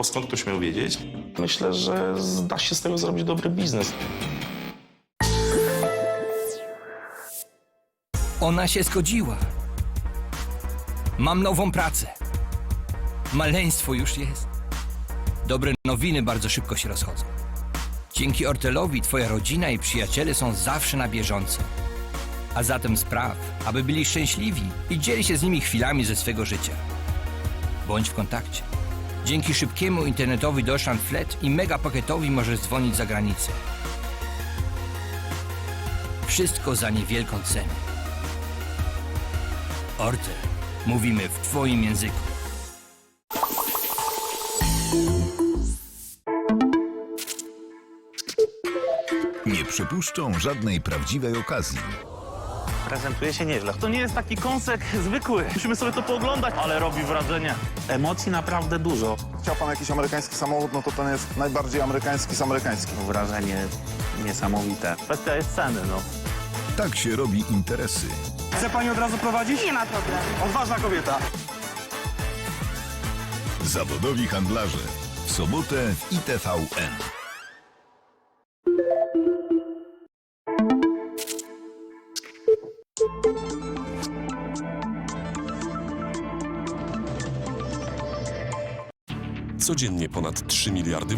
bo skąd ktoś miał wiedzieć? Myślę, że da się z tego zrobić dobry biznes. Ona się zgodziła. Mam nową pracę. Maleństwo już jest. Dobre nowiny bardzo szybko się rozchodzą. Dzięki Ortelowi twoja rodzina i przyjaciele są zawsze na bieżąco. A zatem spraw, aby byli szczęśliwi i dzieli się z nimi chwilami ze swego życia. Bądź w kontakcie. Dzięki szybkiemu internetowi Deutschland Flat i megapaketowi możesz dzwonić za granicę. Wszystko za niewielką cenę. Ortel. Mówimy w twoim języku. Nie przypuszczą żadnej prawdziwej okazji. Prezentuje się nieźle. To nie jest taki kąsek zwykły. Musimy sobie to pooglądać, ale robi wrażenie. Emocji naprawdę dużo. Chciał pan jakiś amerykański samochód, no to ten jest najbardziej amerykański z amerykańskich. Wrażenie niesamowite. Kwestia jest ceny, no. Tak się robi interesy. Chce pani od razu prowadzić? Nie ma problemu. Odważna kobieta. Zawodowi handlarze. W sobotę w ITVN. Codziennie ponad 3 miliardy